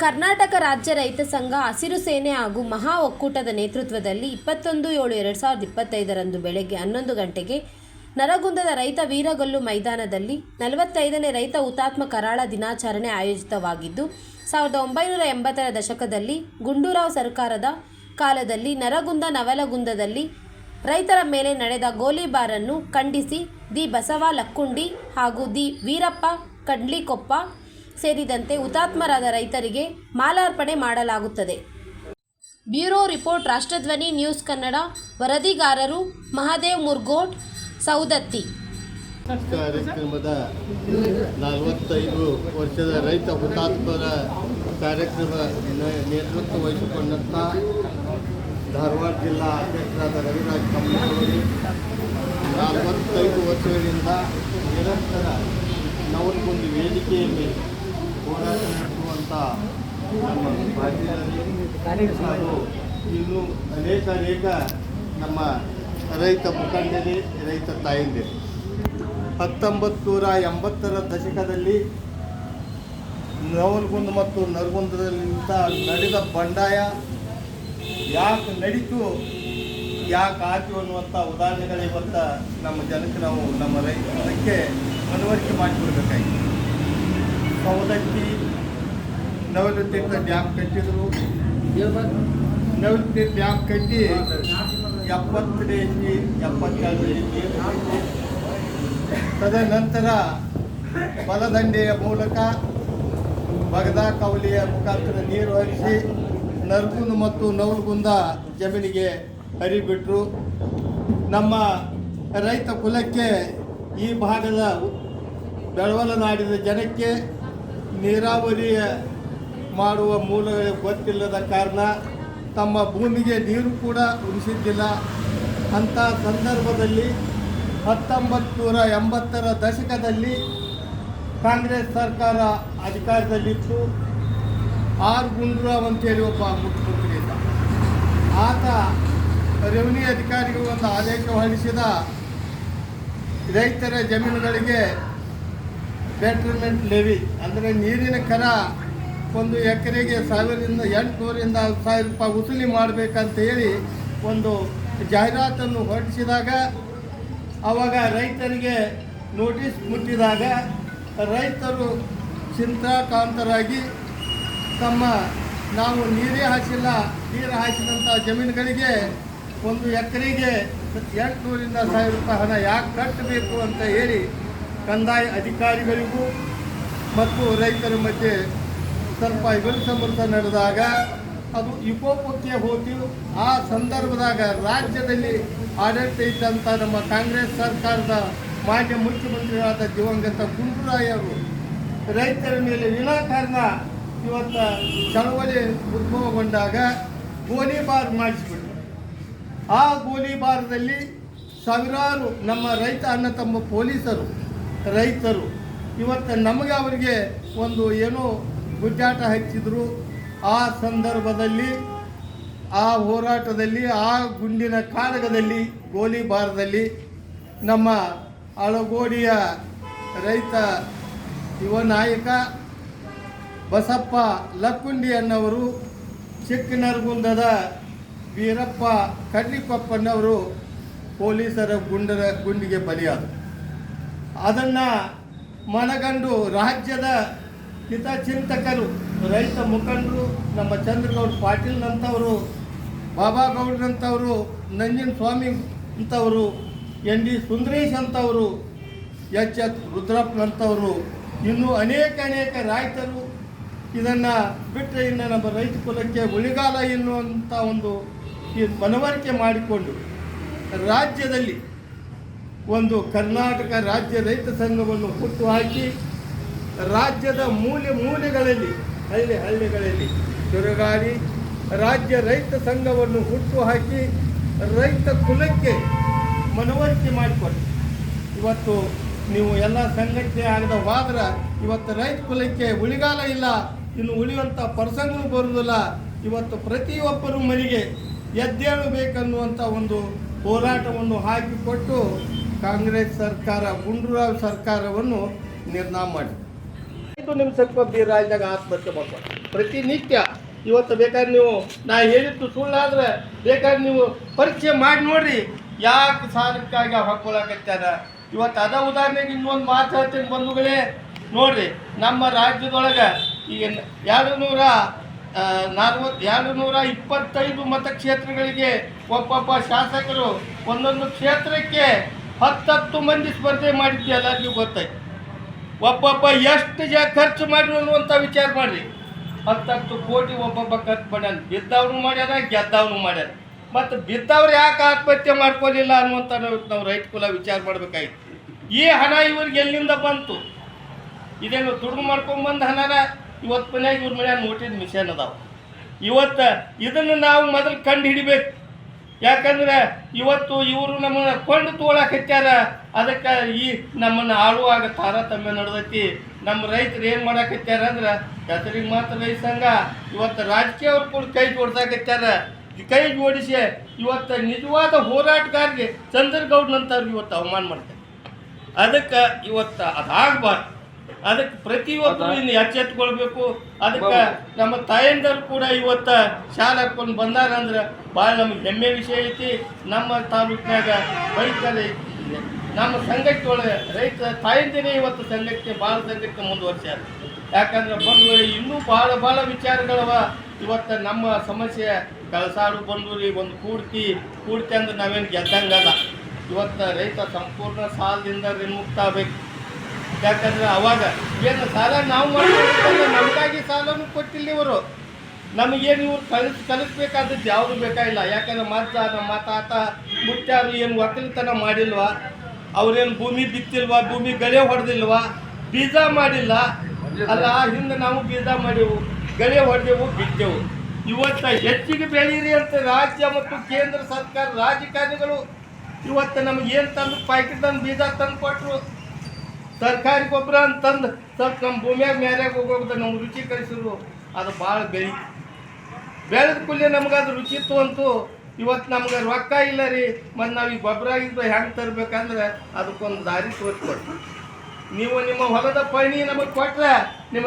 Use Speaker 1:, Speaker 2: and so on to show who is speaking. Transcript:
Speaker 1: ಕರ್ನಾಟಕ ರಾಜ್ಯ ರೈತ ಸಂಘ, ಹಸಿರು ಸೇನೆ ಹಾಗೂ ಮಹಾ ಒಕ್ಕೂಟದ ನೇತೃತ್ವದಲ್ಲಿ ಇಪ್ಪತ್ತೊಂದು ಏಳು ಎರಡು ಸಾವಿರದ ಇಪ್ಪತ್ತೈದರಂದು ಬೆಳಗ್ಗೆ ಹನ್ನೊಂದು ಗಂಟೆಗೆ ನರಗುಂದದ ರೈತ ವೀರಗಲ್ಲು ಮೈದಾನದಲ್ಲಿ ನಲವತ್ತೈದನೇ ರೈತ ಹುತಾತ್ಮ ಕರಾಳ ದಿನಾಚರಣೆ ಆಯೋಜಿತವಾಗಿದ್ದು, ಸಾವಿರದ ಒಂಬೈನೂರ ಎಂಬತ್ತರ ದಶಕದಲ್ಲಿ ಗುಂಡೂರಾವ್ ಸರ್ಕಾರದ ಕಾಲದಲ್ಲಿ ನರಗುಂದ ನವಲಗುಂದದಲ್ಲಿ ರೈತರ ಮೇಲೆ ನಡೆದ ಗೋಲಿಬಾರನ್ನು ಖಂಡಿಸಿ ದಿ ಬಸವ ಲಕ್ಕುಂಡಿ ಹಾಗೂ ದಿ ವೀರಪ್ಪ ಕಡ್ಲಿಕೊಪ್ಪ ಸೇರಿದಂತೆ ಹುತಾತ್ಮರಾದ ರೈತರಿಗೆ ಮಾಲಾರ್ಪಣೆ ಮಾಡಲಾಗುತ್ತದೆ. Bureau report, Rashtradhwani news Kannada, ವರದಿಗಾರರು Mahadev Murgod Saundatti
Speaker 2: ಕಾರ್ಯಕ್ರಮದ ನಲವತ್ತೈದು ವರ್ಷದ ರೈತ ಹುತಾತ್ಮರ ಕಾರ್ಯಕ್ರಮ ನೇತೃತ್ವ ವಹಿಸಿಕೊಂಡಂಥ ಧಾರವಾಡ ಜಿಲ್ಲಾ ಅಧ್ಯಕ್ಷರಾದ ರವಿರಾಜ್ ಕಮ್ಮನವರು ನಲವತ್ತೈದು ವರ್ಷಗಳಿಂದ ನಿರಂತರ ನವಲಗುಂದಿ ವೇದಿಕೆಯಲ್ಲಿ ಹೋರಾಟ ನಡೆಸುವಂಥ ನಮ್ಮ ಹಾಗೂ ಇನ್ನೂ ಅನೇಕ ಅನೇಕ ನಮ್ಮ ರೈತ ಮುಖಂಡರೇ, ರೈತ ತಾಯಂದಿರಿ. ಹತ್ತೊಂಬತ್ತು ನೂರ ಎಂಬತ್ತರ ದಶಕದಲ್ಲಿ ನವಲ್ಗುಂದ ಮತ್ತು ನರಗುಂದದಲ್ಲಿಂದ ನಡೆದ ಬಂಡಾಯ ಯಾಕೆ ನಡೀತು, ಯಾಕೆ ಆಯ್ತು ಅನ್ನುವಂಥ ಉದಾಹರಣೆಗಳೇ ಇವತ್ತು ನಮ್ಮ ಜನಕ್ಕೆ ನಾವು ನಮ್ಮ ರೈತಕ್ಕೆ ಮನವರಿಕೆ ಮಾಡಿಕೊಡ್ಬೇಕಾಗಿತ್ತು ಸೌದತ್ತಿ ನವಲತೀರ್ಥ ಡ್ಯಾಮ್ ಕಟ್ಟಿದ್ರು. ನವಲತೀರ್ಥ ಡ್ಯಾಮ್ ಕಟ್ಟಿ ಎಪ್ಪತ್ತನೇ ಇಂಚಿ ಎಪ್ಪತ್ತೆರಡು ಇಸ್ವಿ ತದನಂತರ ಬಲದಂಡೆಯ ಮೂಲಕ ಬಗದಾ ಕವಲಿಯ ಮುಖಾಂತರ ನೀರು ಹರಿಸಿ ನರ್ಗುಂದ ಮತ್ತು ನವಲ್ಗುಂದ ಜಮೀನಿಗೆ ಹರಿಬಿಟ್ರು. ನಮ್ಮ ರೈತ ಕುಲಕ್ಕೆ ಈ ಭಾಗದ ಬೆಳವಲ ನಾಡಿದ ಜನಕ್ಕೆ ನೀರಾವರಿ ಮಾಡುವ ಮೂಲಗಳು ಗೊತ್ತಿಲ್ಲದ ಕಾರಣ ತಮ್ಮ ಭೂಮಿಗೆ ನೀರು ಕೂಡ ಉಳಿಸಿದ್ದಿಲ್ಲ. ಅಂಥ ಸಂದರ್ಭದಲ್ಲಿ ಹತ್ತೊಂಬತ್ತು ನೂರ ಎಂಬತ್ತರ ದಶಕದಲ್ಲಿ ಕಾಂಗ್ರೆಸ್ ಸರ್ಕಾರ ಅಧಿಕಾರದಲ್ಲಿತ್ತು. ಆರ್ ಗುಂಡ್ರಾವ್ ಅಂತೇಳಿ ಒಬ್ಬ ಮುಖ್ಯಮಂತ್ರಿ ಇದ್ದ. ಆತ ರೆವಿನ್ಯೂ ಅಧಿಕಾರಿಗಳು ಒಂದು ಆದೇಶ ಹೊರಡಿಸಿದ. ರೈತರ ಜಮೀನುಗಳಿಗೆ ಬೆಟರ್ಮೆಂಟ್ ಲೆವಿ ಅಂದರೆ ನೀರಿನ ಕರ ಒಂದು ಎಕರೆಗೆ ಸಾವಿರದಿಂದ ಎಂಟುನೂರಿಂದ ಸಾವಿರ ರೂಪಾಯಿ ವಸೂಲಿ ಮಾಡಬೇಕಂತ ಹೇಳಿ ಒಂದು ಜಾಹೀರಾತನ್ನು ಹೊರಡಿಸಿದಾಗ ಆವಾಗ ರೈತರಿಗೆ ನೋಟಿಸ್ ಮುಟ್ಟಿದಾಗ ರೈತರು ಚಿಂತಾಕಾಂತರಾಗಿ ತಮ್ಮ ನಾವು ನೀರೇ ಹಾಸಿಲ್ಲ ನೀರು ಹಾಸಿದಂಥ ಜಮೀನುಗಳಿಗೆ ಒಂದು ಎಕರೆಗೆ ಎಂಟುನೂರಿಂದ ಸಾವಿರ ರೂಪಾಯಿ ಹಣ ಯಾಕೆ ಕಟ್ಟಬೇಕು ಅಂತ ಹೇಳಿ ಕಂದಾಯ ಅಧಿಕಾರಿಗಳಿಗೂ ಮತ್ತು ರೈತರ ಮಧ್ಯೆ ಸ್ವಲ್ಪ ಸಮೃದ್ಧ ನಡೆದಾಗ ಅದು ವಿಕೋಪಕ್ಕೆ ಹೋಗ್ತೀವಿ ಆ ಸಂದರ್ಭದಾಗ ರಾಜ್ಯದಲ್ಲಿ ಆಡಳಿತ ಇದ್ದಂಥ ನಮ್ಮ ಕಾಂಗ್ರೆಸ್ ಸರ್ಕಾರದ ಮಾಜಿ ಮುಖ್ಯಮಂತ್ರಿಗಳಾದ ದಿವಂಗತ ಗುಂಡೂರಾಯರು ರೈತರ ಮೇಲೆ ವಿನಾಕಾರಣ ಇವತ್ತು ಚಳವಳಿ ಉದ್ಭವಗೊಂಡಾಗ ಗೋಲಿಬಾರ್ ಮಾಡಿಸಿಬಿಟ್ರು. ಆ ಗೋಲಿಬಾರದಲ್ಲಿ ಸಾವಿರಾರು ನಮ್ಮ ರೈತ ಅಣ್ಣ ತಮ್ಮ ಪೊಲೀಸರು ರೈತರು. ಇವತ್ತು ನಮಗೆ ಅವರಿಗೆ ಒಂದು ಏನೋ ಗುಜ್ಜಾಟ ಹಚ್ಚಿದ್ರು. ಆ ಸಂದರ್ಭದಲ್ಲಿ, ಆ ಹೋರಾಟದಲ್ಲಿ, ಆ ಗುಂಡಿನ ಕಾಳಗದಲ್ಲಿ ಗೋಲಿಬಾರದಲ್ಲಿ ನಮ್ಮ ಅಳಗೋಡಿಯ ರೈತ, ಯುವ ನಾಯಕ ಬಸಪ್ಪ ಲಕ್ಕುಂಡಿ ಅನ್ನವರು, ಚಿಕ್ಕನರಗುಂದದ ವೀರಪ್ಪ ಕಡ್ಲಿಪಪ್ಪನವರು ಪೊಲೀಸರ ಗುಂಡರ ಗುಂಡಿಗೆ ಬಲಿಯಾದರು. ಅದನ್ನು ಮನಗಂಡು ರಾಜ್ಯದ ಹಿತಚಿಂತಕರು, ರೈತ ಮುಖಂಡರು, ನಮ್ಮ ಚಂದ್ರಗೌಡ ಪಾಟೀಲ್ನಂಥವರು ಗೌಡ್ರಂಥವರು, ನಂಜನ ಸ್ವಾಮಿ ಅಂಥವರು, ಎನ್ ಡಿ ಸುಂದರೇಶ್ ಅಂಥವರು, ಎಚ್ ಎಚ್ ರುದ್ರಪ್ಪನಂಥವರು, ಇನ್ನೂ ಅನೇಕ ಅನೇಕ ರೈತರು ಇದನ್ನು ಬಿಟ್ಟರೆ ಇನ್ನು ನಮ್ಮ ರೈತ ಕುಲಕ್ಕೆ ಉಳಿಗಾಲ ಎನ್ನುವಂಥ ಒಂದು ಈ ಮನವರಿಕೆ ಮಾಡಿಕೊಂಡು ರಾಜ್ಯದಲ್ಲಿ ಒಂದು ಕರ್ನಾಟಕ ರಾಜ್ಯ ರೈತ ಸಂಘವನ್ನು ಹುಟ್ಟು ಹಾಕಿ ರಾಜ್ಯದ ಮೂಲೆ ಮೂಲೆಗಳಲ್ಲಿ, ಹಳ್ಳಿ ಹಳ್ಳಿಗಳಲ್ಲಿ ತಿರುಗಾಡಿ ರಾಜ್ಯ ರೈತ ಸಂಘವನ್ನು ಹುಟ್ಟು ಹಾಕಿ ರೈತ ಕುಲಕ್ಕೆ ಮನವರಿಕೆ ಮಾಡಿಕೊಡಿ ಇವತ್ತು ನೀವು ಎಲ್ಲ ಸಂಘಟನೆ ಆಗದ ವಾದ್ರ ಇವತ್ತು ರೈತ ಕುಲಕ್ಕೆ ಉಳಿಗಾಲ ಇಲ್ಲ, ಇನ್ನು ಉಳಿಯುವಂಥ ಪ್ರಸಂಗವೂ ಬರುವುದಿಲ್ಲ. ಇವತ್ತು ಪ್ರತಿಯೊಬ್ಬರು ಮನೆಗೆ ಎದ್ದೇಳಬೇಕನ್ನುವಂಥ ಒಂದು ಹೋರಾಟವನ್ನು ಹಾಕಿಕೊಟ್ಟು ಕಾಂಗ್ರೆಸ್ ಸರ್ಕಾರ, ಗುಂಡೂರಾವ್ ಸರ್ಕಾರವನ್ನು ನಿರ್ನಾಮ ಮಾಡಿ ಸ್ವಲ್ಪ ಬಿ ರಾಜ್ಯದಾಗ ಆತ್ಮಹತ್ಯೆ ಮಾಡ್ಕೊಂಡು ಪ್ರತಿನಿತ್ಯ ಇವತ್ತು ಬೇಕಾದ್ರೆ ನೀವು, ನಾ ಹೇಳಿದ್ದು ಸುಳ್ಳಾದ್ರೆ ಬೇಕಾದ್ರೆ ನೀವು ಪರಿಚಯ ಮಾಡಿ ನೋಡ್ರಿ. ಯಾಕೆ ಸಾಲಕ್ಕಾಗಿ ಹಾಕೊಳಕತ್ತಾರ ಇವತ್ತು ಅದ ಉದಾಹರಣೆಗೆ ಇನ್ನೊಂದು ಮಾತು ಹೇಳ್ತೀನಿ ಬಂಧುಗಳೇ. ನೋಡ್ರಿ, ನಮ್ಮ ರಾಜ್ಯದೊಳಗೆ ಈಗ ಎರಡು ನೂರ ನಲ್ವತ್ತು ಎರಡು ನೂರ ಇಪ್ಪತ್ತೈದು ಮತಕ್ಷೇತ್ರಗಳಿಗೆ ಒಬ್ಬೊಬ್ಬ ಶಾಸಕರು ಒಂದೊಂದು ಕ್ಷೇತ್ರಕ್ಕೆ ಹತ್ತತ್ತು ಮಂದಿ ಸ್ಪರ್ಧೆ ಮಾಡಿದ್ದೆ ಎಲ್ಲರಿಗೂ ಗೊತ್ತಾಯ್ತು. ಒಬ್ಬೊಬ್ಬ ಎಷ್ಟು ಜ ಖರ್ಚು ಮಾಡಿರು ಅನ್ನುವಂಥ ವಿಚಾರ ಮಾಡ್ರಿ. ಹತ್ತತ್ತು ಕೋಟಿ ಒಬ್ಬೊಬ್ಬ ಖರ್ಚು ಮಾಡ್ಯಾನ. ಬಿದ್ದವನು ಮಾಡ್ಯಾನ, ಗೆದ್ದವನು ಮಾಡ್ಯಾನ. ಮತ್ತು ಬಿದ್ದವ್ರು ಯಾಕೆ ಆತ್ಮಹತ್ಯೆ ಮಾಡ್ಕೊಳ್ಳಿಲ್ಲ ಅನ್ನುವಂಥ ನಾವು ನಾವು ರೈತ ಕುಲ ವಿಚಾರ ಮಾಡಬೇಕಾಗಿತ್ತು. ಈ ಹಣ ಇವ್ರಿಗೆ ಎಲ್ಲಿಂದ ಬಂತು? ಇದೇನು ದುಡ್ಡು ಮಾಡ್ಕೊಂಬಂದು ಹಣನ? ಇವತ್ತು ಮನ್ಯಾಗ ಇವ್ರ ಮನ್ಯಾಗ ನೋಟಿನ ಮಿಷನ್ ಅದಾವ. ಇವತ್ತು ಇದನ್ನು ನಾವು ಮೊದಲು ಕಂಡು ಹಿಡಿಬೇಕು ಯಾಕಂದ್ರೆ ಇವತ್ತು ಇವರು ನಮ್ಮನ್ನ ಕೊಂಡು ತೊಗೊಳಕತ್ಯಾರ ಅದಕ್ಕೆ ಈ ನಮ್ಮನ್ನು ಆಳುವಾಗ ತಾರತಮ್ಯ ನಡೆದೈತಿ. ನಮ್ಮ ರೈತರು ಏನು ಹಚ್ಚಾರ ಅಂದ್ರೆ, ಹೆಸರಿಗೆ ಮಾತ್ರ ರೈತ ಸಂಘ ಇವತ್ತು ರಾಜಕೀಯವ್ರು ಕೂಡ ಕೈ ಜೋಡ್ಸಾಕತ್ಯಾರ ಕೈ ಜೋಡಿಸಿ ಇವತ್ತು ನಿಜವಾದ ಹೋರಾಟಗಾರರಿಗೆ ಚಂದ್ರಗೌಡ್ನಂತವ್ರಿಗೆ ಇವತ್ತು ಅವಮಾನ ಮಾಡ್ತಾರೆ. ಅದಕ್ಕೆ ಇವತ್ತು ಅದಾಗಬಾರ್ದು. ಅದಕ್ಕೆ ಪ್ರತಿಯೊಬ್ಬರು ಇನ್ನು ಎಚ್ಚೆತ್ಕೊಳ್ಬೇಕು. ಅದಕ್ಕೆ ನಮ್ಮ ತಾಯಂದರು ಕೂಡ ಇವತ್ತು ಶಾಲೆ ಹಾಕೊಂಡು ಬಂದಾರ ಅಂದ್ರೆ ಭಾಳ ನಮ್ಗೆ ಹೆಮ್ಮೆ ವಿಷಯ ಐತಿ. ನಮ್ಮ ತಾಲೂಕಿನಾಗ ರೈತರ ನಮ್ಮ ಸಂಘಕ್ಕೆ ಒಳಗೆ ರೈತ ತಾಯಂದಿನೇ ಇವತ್ತು ಸಂಘಕ್ಕೆ ಭಾಳ ಸಂಘಕ್ಕೆ ಮುಂದುವರ್ಸ್ಯಾರ. ಯಾಕಂದ್ರೆ ಬಂದು ಇನ್ನೂ ಭಾಳ ಭಾಳ ವಿಚಾರಗಳವ. ಇವತ್ತು ನಮ್ಮ ಸಮಸ್ಯೆ ಕಳಸಾಡು ಬಂದೂರಿ ಒಂದು ಕೂಡ್ತಿ ಕೂಡ್ತಿ ಅಂದ್ರೆ ನಾವೇನು ಗೆದ್ದಂಗಲ್ಲ. ಇವತ್ತು ರೈತ ಸಂಪೂರ್ಣ ಸಾಲದಿಂದ ವಿಮುಕ್ತ ಆಗ್ಬೇಕು. ಯಾಕಂದ್ರೆ ಅವಾಗ ಏನು ಸಾಲ ನಾವು ಮಾಡ್ಕೊಂಡಿರ್ತಂದ್ರೆ ನಮಗಾಗಿ ಸಾಲನು ಕೊಟ್ಟಿಲ್ಲ ಇವರು. ನಮಗೇನು ಇವ್ರು ಕಲಿಸ್, ಕಲಿಸ್ಬೇಕಾದದ್ದು ಯಾವುದು ಬೇಕಾಗಿಲ್ಲ ಯಾಕಂದ್ರೆ ಮಜ್ಜ ನಮ್ಮ ತಾತ ಮುಟ್ಟಾರು ಏನು ಒಕ್ಕಲಿತನ ಮಾಡಿಲ್ವಾ? ಅವ್ರೇನು ಭೂಮಿ ಬಿತ್ತಿಲ್ವಾ? ಭೂಮಿ ಗಳೆ ಹೊಡೆದಿಲ್ವಾ? ಬೀಜ ಮಾಡಿಲ್ಲ. ಅಲ್ಲ ಹಿಂದೆ ನಾವು ಬೀಜ ಮಾಡಿವು, ಗಳೆ ಹೊಡೆದೆವು, ಬಿತ್ತೆವು. ಇವತ್ತು ಹೆಚ್ಚಿಗೆ ಬೆಳೀರಿ ಅಂತ ರಾಜ್ಯ ಮತ್ತು ಕೇಂದ್ರ ಸರ್ಕಾರ ರಾಜಕಾರಣಿಗಳು ಇವತ್ತು ನಮ್ಗೆ ಏನು ತಂದು ಪ್ಯಾಕೆಟ್ ತಂದು ಬೀಜ ತಂದು ಕೊಟ್ಟರು ಸರ್ಕಾರಿ ಗೊಬ್ಬರ ಅಂತಂದು ಸ್ವಲ್ಪ ನಮ್ಮ ಭೂಮಿಯಾಗ ಮ್ಯಾರ್ಯಾಗ ಹೋಗೋಗ್ದ ನಮ್ಗೆ ರುಚಿ ಕಳಿಸಿದ್ರು ಅದು ಭಾಳ ಬೆಳಿ ಬೆಳೆದ ಕೂಲಿ ನಮ್ಗೆ ಅದು ರುಚಿತ್ತು ಅಂತೂ ಇವತ್ತು ನಮ್ಗೆ ರೊಕ್ಕ ಇಲ್ಲ ರೀ. ಮತ್ತು ನಾವು ಈ ಗೊಬ್ಬರ ಇದ್ದು ಹೆಂಗೆ ತರಬೇಕಂದ್ರೆ ಅದಕ್ಕೊಂದು ದಾರಿ ತೋರಿಸ್ಕೊಡ್ತೀವಿ. ನೀವು ನಿಮ್ಮ ಹೊಲದ ಪಣಿ ನಮಗೆ ಕೊಟ್ಟರೆ ನಿಮ್ಮ